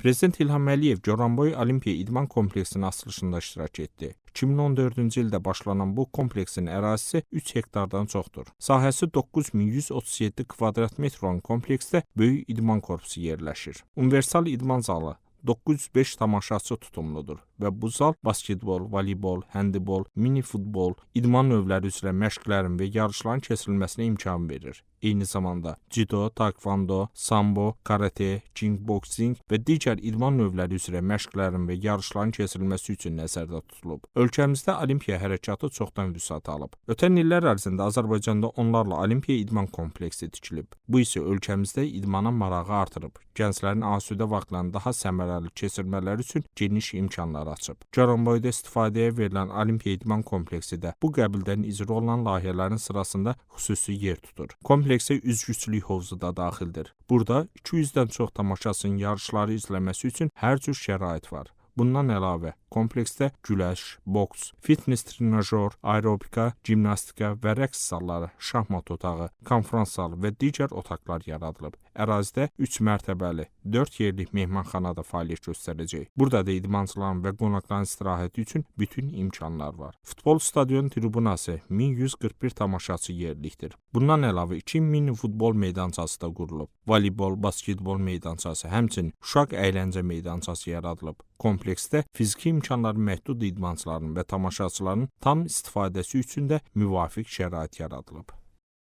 Prezident İlham Əliyev Goranboy Olimpiya İdman kompleksinin açılışında iştirak etdi. 2014-cü ildə başlanan bu kompleksin ərazisi 3 hektardan çoxdur. Sahəsi 9137 kvadrat metr olan kompleksdə böyük idman korpusu yerləşir. Universal idman zalı 905 tamaşaçı tutumludur və bu zal basketbol, voleybol, handbol, mini futbol, idman növləri üzrə məşqlərin və yarışların keçirilməsinə imkan verir. Eyni zamanda judo, taekwondo, sambo, karate, kickboxing və digər idman növləri üzrə məşqlərin və yarışların keçirilməsi üçün nəzərdə tutulub. Ölkəmizdə olimpiya hərəkatı çoxdan vüsət alıb. Ötən illər ərzində Azərbaycanda onlarla olimpiya idman kompleksi tikilib. Bu isə ölkəmizdə idmana marağı artırıb. Gənclərin asudə vaxtlarını daha səmərəli keçirmələri üçün geniş imkanlar açıb. Goranboyda istifadəyə verilən olimpiya idman kompleksi də bu qəbildən icra olunan layihələrin sırasında xüsusi yer tutur. Kompleksə üzgüçülük hovuzu da daxildir. Burada 200-dən çox tamaşaçının yarışları izləməsi üçün hər cür şərait var. Bundan əlavə, kompleksdə güləş, boks, fitness trenajör, aerobika, gimnastika və rəqs zalları, şahmat otağı, konfrans zalı və digər otaqlar yaradılıb. Ərazidə 3 mərtəbəli, 4 yerlik mehmanxana da fəaliyyət göstərəcək. Burada da idmançıların və qonaqların istirahəti üçün bütün imkanlar var. Futbol stadion tribunası 1141 tamaşaçı yerlikdir. Bundan əlavə 2 mini futbol meydançası da qurulub. Voleybol, basketbol meydançası, həmçinin uşaq əyləncə meydançası yaradılıb. Kompleksdə fiziki imkanları məhdud idmançıların və tamaşaçıların tam istifadəsi üçün də müvafiq şərait yaradılıb.